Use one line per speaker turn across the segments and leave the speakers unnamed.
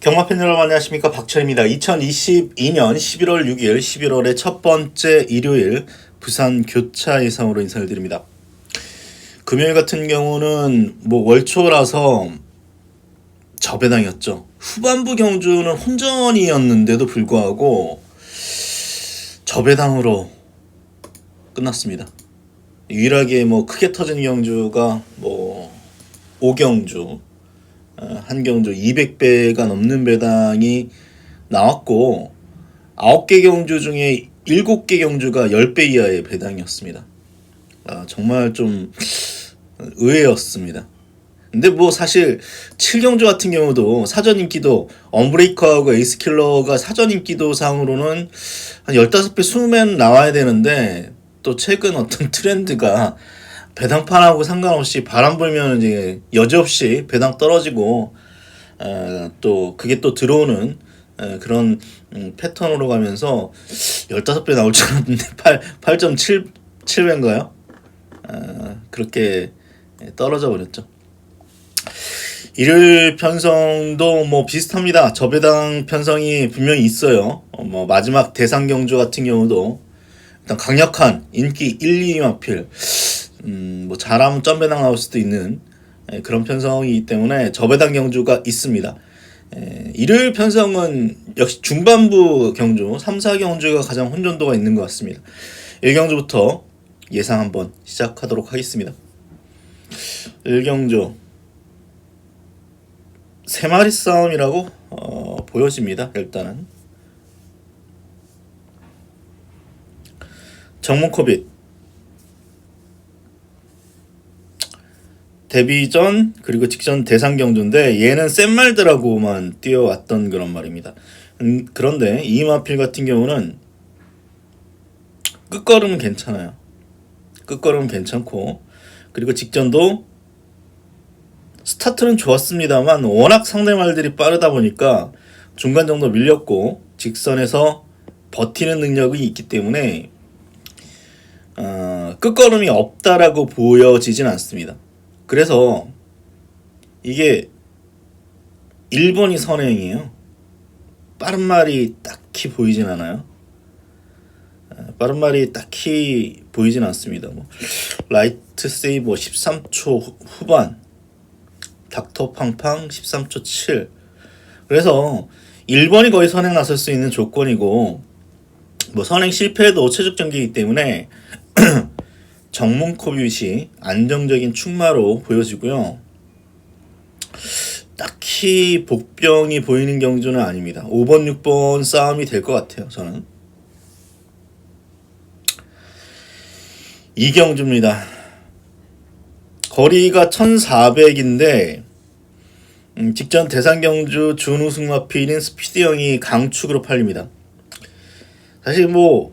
경마팬 여러분 안녕하십니까 박철입니다. 2022년 11월 6일 11월의 첫 번째 일요일 부산 교차 예상으로 인사를 드립니다. 금요일 같은 경우는 뭐 월초라서 저배당이었죠. 후반부 경주는 혼전이었는데도 불구하고 저배당으로 끝났습니다. 유일하게 뭐 크게 터진 경주가 뭐 오경주 어, 한 경주 200배가 넘는 배당이 나왔고 9개 경주 중에 7개 경주가 10배 이하의 배당이었습니다. 아, 정말 좀 의외였습니다. 근데 뭐 사실 7경주 같은 경우도 사전 인기도 언브레이커하고 에이스킬러가 사전 인기도 상으로는 한 15배 20배는 나와야 되는데 또 최근 어떤 트렌드가 배당판하고 상관없이 바람 불면 이제 여지없이 배당 떨어지고 에, 또 그게 또 들어오는 에, 그런 음, 패턴으로 가면서 15배 나올 줄 알았는데 8, 8.7 7배인가요? 어, 그렇게 떨어져 버렸죠. 일요일 편성도 뭐 비슷합니다. 저배당 편성이 분명히 있어요. 어, 뭐 마지막 대상 경주 같은 경우도 일단 강력한 인기 1, 2위 마필 음, 뭐 잘하면 점배당 나올 수도 있는 예, 그런 편성이기 때문에 저배당 경주가 있습니다. 예, 일요일 편성은 역시 중반부 경주, 3, 4 경주가 가장 혼돈도가 있는 것 같습니다. 1경주부터 예상 한번 시작하도록 하겠습니다. 1경주 세 마리 싸움이라고 어, 보여집니다. 일단은 정문코빗 데뷔 전 그리고 직전 대상 경주인데 얘는 센 말들하고만 뛰어왔던 그런 말입니다. 음, 그런데 이마필 같은 경우는 끝걸음은 괜찮아요. 끝걸음은 괜찮고 그리고 직전도 스타트는 좋았습니다만 워낙 상대 말들이 빠르다 보니까 중간 정도 밀렸고 직선에서 버티는 능력이 있기 때문에 어, 끝걸음이 없다라고 보여지진 않습니다. 그래서 이게 1번이 선행이에요. 빠른 말이 딱히 보이진 않아요. 빠른 말이 딱히 보이진 않습니다. 뭐 라이트 세이버 13초 후반, 닥터 팡팡 13초 7. 그래서 1번이 거의 선행 나설 수 있는 조건이고 뭐 선행 실패해도 최적 전기이기 때문에 정문 코빗이 안정적인 충마로 보여지고요. 딱히 복병이 보이는 경주는 아닙니다. 5번, 6번 싸움이 될 것 같아요. 저는. 이 경주입니다. 거리가 1400인데 음, 직전 대상경주 준우승 마필인 스피드 형이 강축으로 팔립니다. 사실 뭐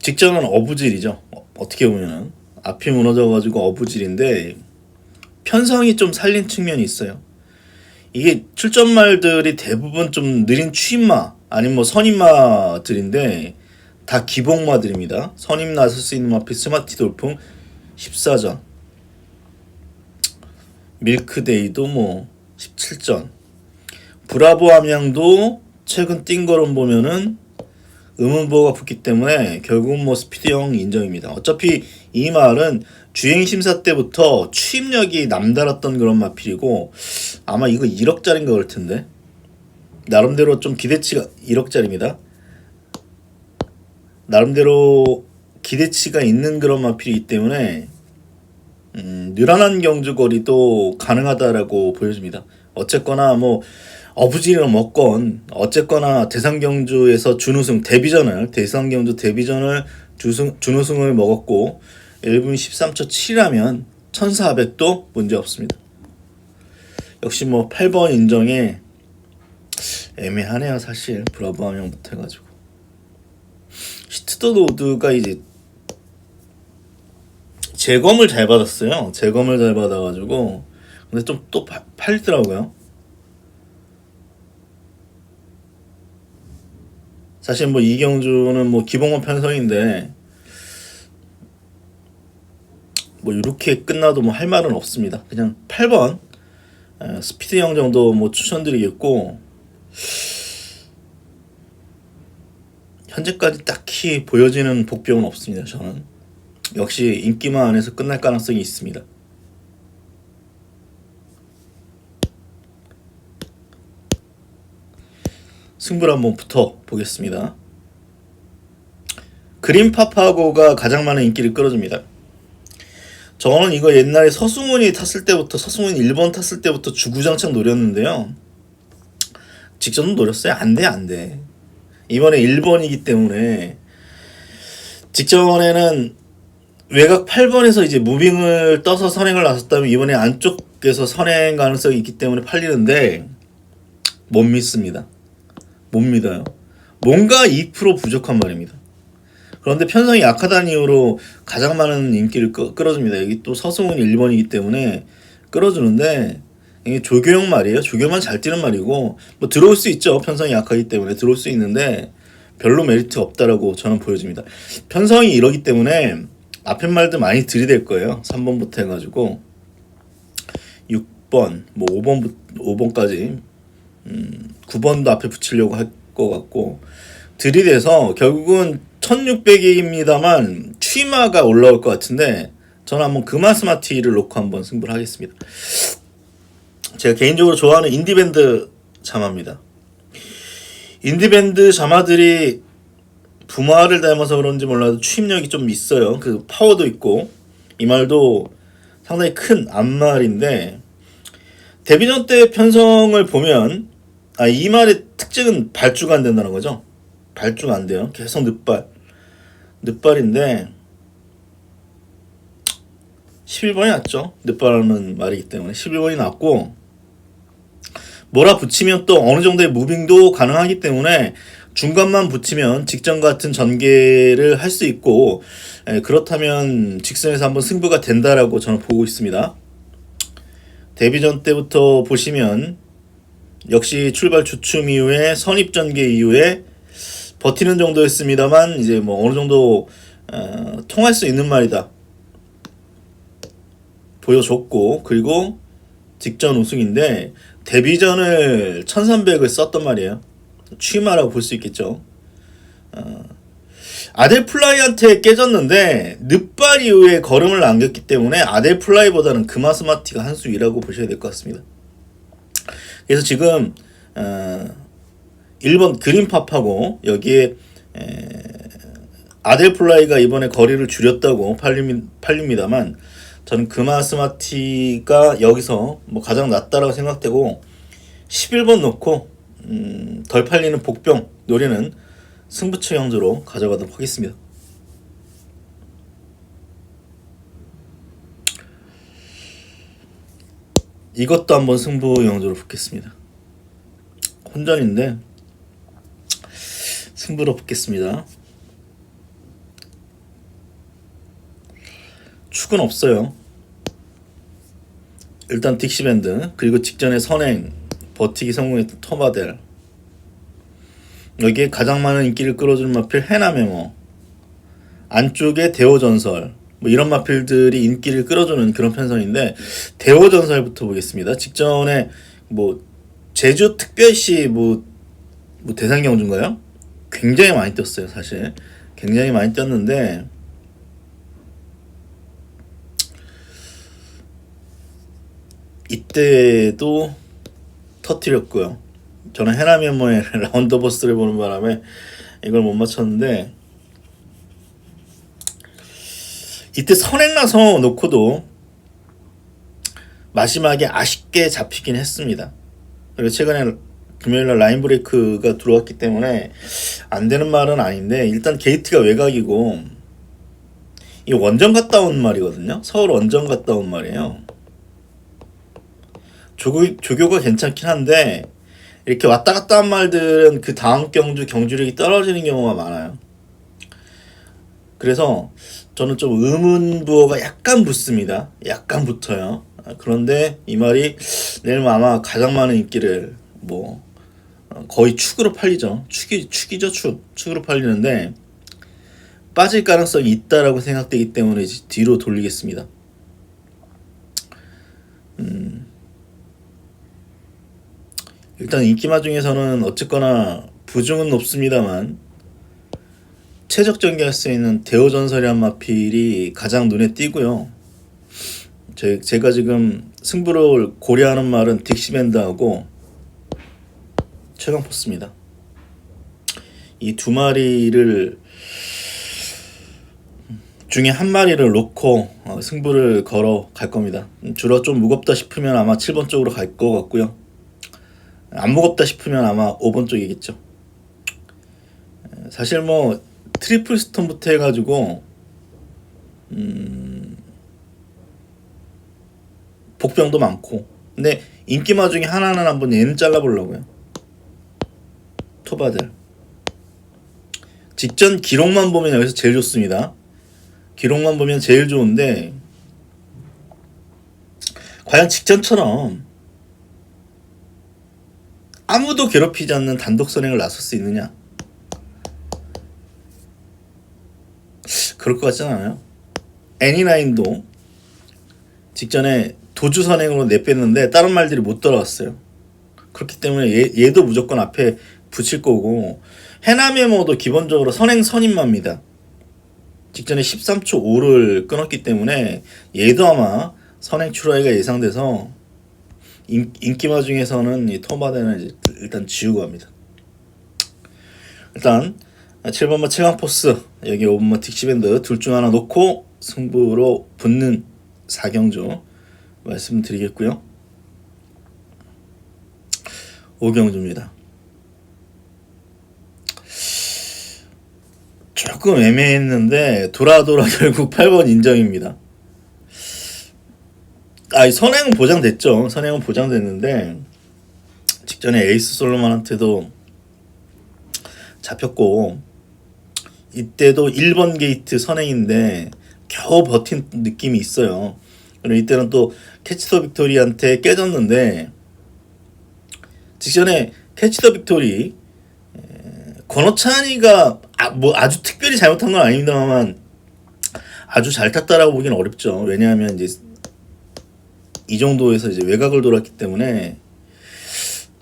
직전은 어부질이죠. 어, 어떻게 보면은 앞이 무너져가지고 어부질인데 편성이 좀 살린 측면이 있어요. 이게 출전말들이 대부분 좀 느린 추임마 아니면 뭐 선임마들인데 다 기복마들입니다. 선임 나설 수 있는 마필 스마티 돌풍 14전 밀크데이도 뭐 17전 브라보 함양도 최근 뛴 거론 보면은 의문보호가 붙기 때문에 결국은 뭐 스피드형 인정입니다. 어차피 이 말은 주행 심사 때부터 추임력이 남달랐던 그런 마필이고 아마 이거 1억짜리인가 그럴 텐데 나름대로 좀 기대치가 1억짜리입니다. 나름대로 기대치가 있는 그런 마필이기 때문에 음, 늘어난 경주거리도 가능하다라고 보여집니다. 어쨌거나 뭐 어부지를 먹건 어쨌거나 대상 경주에서 준우승 데뷔전을 대상 경주 데뷔전을 주승, 준우승을 먹었고 1분 13초 7이라면 1400도 문제 없습니다. 역시 뭐 8번 인정에 애매하네요 사실 브라보 하명부터 해가지고 히트더 노드가 이제 재검을 잘 받았어요. 재검을 잘 받아가지고 근데 좀 또 팔더라고요. 사실 뭐 이경주는 뭐 기본권 편성인데 뭐 이렇게 끝나도 뭐 할 말은 없습니다. 그냥 8번 에, 스피드 형 정도 뭐 추천드리겠고 현재까지 딱히 보여지는 복병은 없습니다. 저는 역시 인기만 안에서 끝날 가능성이 있습니다. 승부를 한번 붙어 보겠습니다. 그린 파파고가 가장 많은 인기를 끌어줍니다. 저는 이거 옛날에 서승훈이 탔을 때부터 서승훈이 1번 탔을 때부터 주구장창 노렸는데요. 직전도 노렸어요. 안 돼, 안 돼. 이번에 1번이기 때문에 직전에는 외곽 8번에서 이제 무빙을 떠서 선행을 나섰다면 이번에 안쪽에서 선행 가능성이 있기 때문에 팔리는데 못 믿습니다. 못 믿어요. 뭔가 2% 부족한 말입니다. 그런데 편성이 약하다는 이유로 가장 많은 인기를 끌, 끌어줍니다. 여기 또 서승훈 1번이기 때문에 끌어주는데 이게 조교형 말이에요. 조교만 잘 뛰는 말이고 뭐 들어올 수 있죠. 편성이 약하기 때문에 들어올 수 있는데 별로 메리트 없다라고 저는 보여집니다. 편성이 이러기 때문에 앞에 말도 많이 들이댈 거예요. 3번부터 해가지고 6번, 뭐 5번, 5번까지 음, 9번도 앞에 붙이려고 할 것 같고 들이대서 결국은 1600입니다만 취마가 올라올 것 같은데 저는 한번 금화스마티를 놓고 한번 승부를 하겠습니다. 제가 개인적으로 좋아하는 인디밴드 자마입니다. 인디밴드 자마들이 부마를 닮아서 그런지 몰라도 추임력이 좀 있어요. 그 파워도 있고 이 말도 상당히 큰 앞말인데 데뷔전 때 편성을 보면 아, 이 말의 특징은 발주가 안 된다는 거죠. 발주가 안 돼요. 계속 늦발. 늦발인데 11번이 낫죠. 늦발하는 말이기 때문에 11번이 낫고 몰아붙이면 또 어느 정도의 무빙도 가능하기 때문에 중간만 붙이면 직전 같은 전개를 할 수 있고 에, 그렇다면 직선에서 한번 승부가 된다라고 저는 보고 있습니다. 데뷔전 때부터 보시면 역시 출발 주춤 이후에 선입 전개 이후에 버티는 정도였습니다만 이제 뭐 어느 정도 어, 통할 수 있는 말이다. 보여줬고 그리고 직전 우승인데 데뷔전을 1300을 썼단 말이에요. 취마라고 볼 수 있겠죠. 어, 아델플라이한테 깨졌는데 늦발 이후에 걸음을 남겼기 때문에 아델플라이보다는 그마스마티가 한 수 위라고 보셔야 될 것 같습니다 그래서 지금 어, 1번 그린팝하고 여기에 에, 아델플라이가 이번에 거리를 줄였다고 팔립니, 팔립니다만 저는 그마스마티가 여기서 뭐 가장 낫다라고 생각되고 11번 놓고 음, 덜 팔리는 복병 노리는 승부처 형제로 가져가도록 하겠습니다. 이것도 한번 승부 영조로 붙겠습니다. 혼전인데 승부로 붙겠습니다. 축은 없어요. 일단 딕시밴드 그리고 직전에 선행 버티기 성공했던 터바델 여기에 가장 많은 인기를 끌어주는 마필 해나메모 안쪽에 대호전설 뭐 이런 마필들이 인기를 끌어주는 그런 편성인데 대호 전설부터 보겠습니다. 직전에 뭐 제주 특별시 뭐, 뭐 대상 경주인가요? 굉장히 많이 떴어요 사실 굉장히 많이 떴는데 이때도 터트렸고요. 저는 해남연모의 라운드 버스를 보는 바람에 이걸 못 맞췄는데 이때 선행 나서 놓고도 마지막에 아쉽게 잡히긴 했습니다. 그리고 최근에 금요일날 라인 브레이크가 들어왔기 때문에 안 되는 말은 아닌데 일단 게이트가 외곽이고 이 원정 갔다 온 말이거든요. 서울 원정 갔다 온 말이에요. 조교, 조교가 괜찮긴 한데 이렇게 왔다 갔다 한 말들은 그 다음 경주 경주력이 떨어지는 경우가 많아요. 그래서 저는 좀 의문 부호가 약간 붙습니다. 약간 붙어요. 그런데 이 말이 내일 아마 가장 많은 인기를 뭐 거의 축으로 팔리죠. 축이 축이죠 축 축으로 팔리는데 빠질 가능성이 있다라고 생각되기 때문에 뒤로 돌리겠습니다. 음, 일단 인기마 중에서는 어쨌거나 부중은 높습니다만 최적 전개할 수 있는 대호전설이란 마필이 가장 눈에 띄고요. 제, 제가 지금 승부를 고려하는 말은 딕시밴드하고 최강포스입니다. 이 두 마리를 중에 한 마리를 놓고 어, 승부를 걸어 갈 겁니다. 음, 주로 좀 무겁다 싶으면 아마 7번 쪽으로 갈 것 같고요. 안 무겁다 싶으면 아마 5번 쪽이겠죠. 에, 사실 뭐 트리플 스톤부터 해가지고 음, 복병도 많고 근데 인기마 중에 하나는 한번 얘는 잘라보려고요. 토바들 직전 기록만 보면 여기서 제일 좋습니다. 기록만 보면 제일 좋은데 과연 직전처럼 아무도 괴롭히지 않는 단독 선행을 나설 수 있느냐? 그럴 것 같지 않아요? 애니나인도 직전에 도주 선행으로 내뺐는데 다른 말들이 못 따라왔어요. 그렇기 때문에 얘, 얘도 무조건 앞에 붙일 거고 해남의모도 기본적으로 선행 선임마입니다. 직전에 13초 5를 끊었기 때문에 얘도 아마 선행 출하가 예상돼서 인, 인기마 중에서는 이 토마대는 이제 일단 지우고 합니다. 일단 7번마 최강포스 여기 5번마 딕시밴드 둘 중 하나 놓고 승부로 붙는 4경주 말씀드리겠고요. 5경주입니다. 조금 애매했는데 돌아 돌아 결국 8번 인정입니다. 아, 선행은 보장됐죠. 선행은 보장됐는데 직전에 에이스 솔로만한테도 잡혔고 이때도 1번 게이트 선행인데 겨우 버틴 느낌이 있어요. 그리고 이때는 또 캐치 더 빅토리한테 깨졌는데 직전에 캐치 더 빅토리 권호찬이가 아, 뭐 아주 특별히 잘못한 건 아닙니다만 아주 잘 탔다라고 보기는 어렵죠. 왜냐하면 이제 이 정도에서 이제 외곽을 돌았기 때문에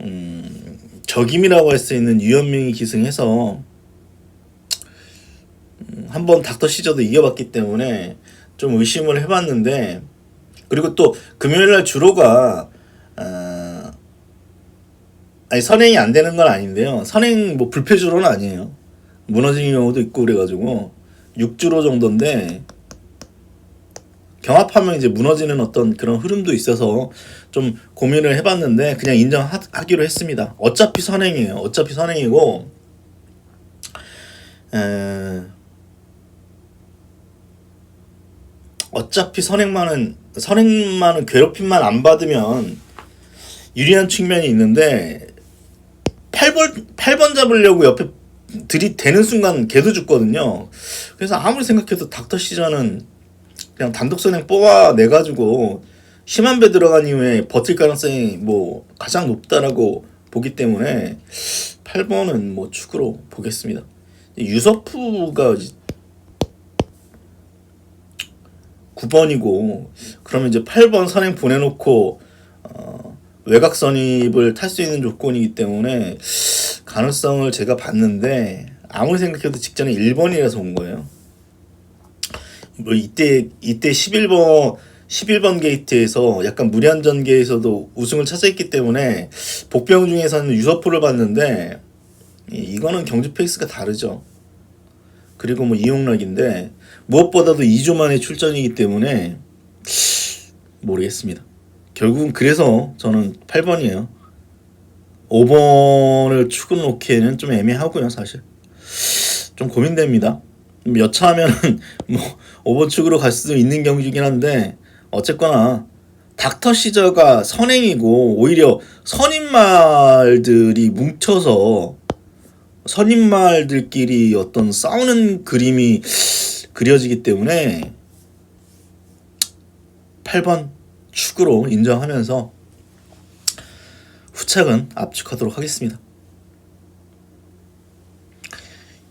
음, 적임이라고 할 수 있는 유현명이 기승해서 음, 한 번 닥터 시저도 이겨봤기 때문에 좀 의심을 해봤는데 그리고 또 금요일날 주로가 어, 아니 선행이 안 되는 건 아닌데요. 선행 뭐 불패 주로는 아니에요. 무너지는 경우도 있고 그래가지고 6주로 정도인데 경합하면 이제 무너지는 어떤 그런 흐름도 있어서 좀 고민을 해봤는데 그냥 인정하기로 했습니다. 어차피 선행이에요. 어차피 선행이고 에... 어차피 선행만은 선행만은 괴롭힘만 안 받으면 유리한 측면이 있는데 8번 8번 잡으려고 옆에 들이대는 순간 걔도 죽거든요. 그래서 아무리 생각해도 닥터 시전은 그냥 단독 선행 뽑아 내 가지고 심한 배 들어간 이후에 버틸 가능성이 뭐 가장 높다라고 보기 때문에 8번은 뭐 축으로 보겠습니다. 유서프가 9번이고 그러면 이제 8번 선행 보내놓고 어, 외곽 선입을 탈 수 있는 조건이기 때문에 가능성을 제가 봤는데 아무리 생각해도 직전에 1번이라서 온 거예요. 뭐 이때 이때 11번 11번 게이트에서 약간 무리한 전개에서도 우승을 차지했기 때문에 복병 중에서는 유서프를 봤는데 이거는 경주 페이스가 다르죠. 그리고 뭐 이용락인데 무엇보다도 2주 만에 출전이기 때문에 모르겠습니다. 결국은 그래서 저는 8번이에요. 5번을 축을 놓기에는 좀 애매하고요, 사실. 좀 고민됩니다. 여차하면 뭐 5번 축으로 갈 수도 있는 경기이긴 한데 어쨌거나 닥터 시저가 선행이고 오히려 선임말들이 뭉쳐서 선임말들끼리 어떤 싸우는 그림이 그려지기 때문에 8번 축으로 인정하면서 후착은 압축하도록 하겠습니다.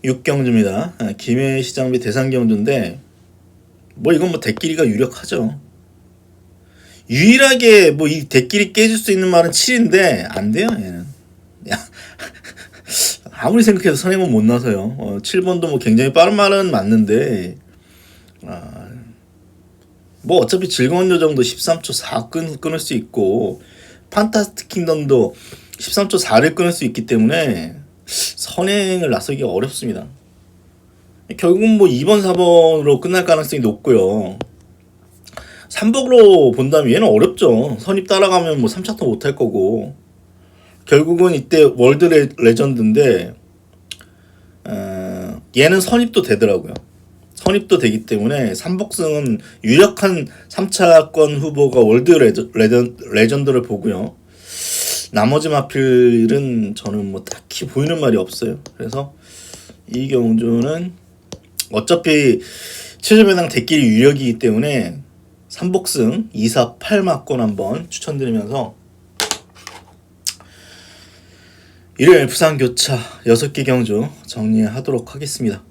6경주입니다. 김해 시장 비 대상 경주인데 뭐 이건 뭐 대끼리가 유력하죠. 유일하게 뭐 이 대끼리 깨질 수 있는 말은 7인데 안 돼요 얘는. 아무리 생각해도 선행은 못 나서요. 어, 7번도 뭐 굉장히 빠른 말은 맞는데 아, 뭐 어차피 즐거운 요정도 13초 4 끊, 끊을 수 있고 판타스틱 킹덤도 13초 4를 끊을 수 있기 때문에 선행을 나서기 어렵습니다. 결국은 뭐 2번, 4번으로 끝날 가능성이 높고요. 3복으로 본다면 얘는 어렵죠. 선입 따라가면 뭐 3차도 못할 거고. 결국은 이때 월드 레, 레전드인데 어, 얘는 선입도 되더라고요. 선입도 되기 때문에 삼복승은 유력한 3차권 후보가 월드 레전, 레전 드를 보고요. 나머지 마필은 저는 뭐 딱히 보이는 말이 없어요. 그래서 이 경주는 어차피 최저 배당 대끼리 유력이기 때문에 삼복승 2, 4, 8마권 한번 추천드리면서 일요일 부산 교차 6개 경주 정리하도록 하겠습니다.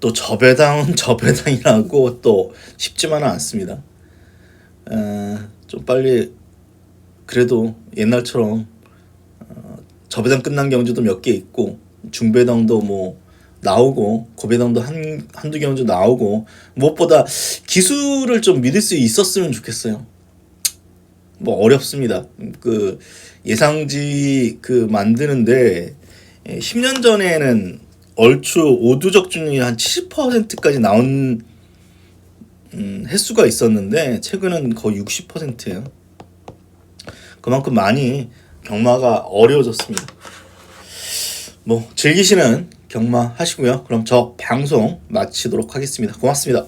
또 저배당은 저배당이라고 또 쉽지만은 않습니다. 에, 좀 빨리 그래도 옛날처럼 어, 저배당 끝난 경주도 몇 개 있고 중배당도 뭐 나오고 고배당도 한 한두 경주 나오고 무엇보다 기술을 좀 믿을 수 있었으면 좋겠어요. 뭐 어렵습니다. 그 예상지 그 만드는데 예, 10년 전에는 얼추 오두적 중이 한 70%까지 나온 음, 횟수가 있었는데 최근은 거의 60%예요. 그만큼 많이 경마가 어려워졌습니다. 뭐 즐기시는 경마 하시고요. 그럼 저 방송 마치도록 하겠습니다. 고맙습니다.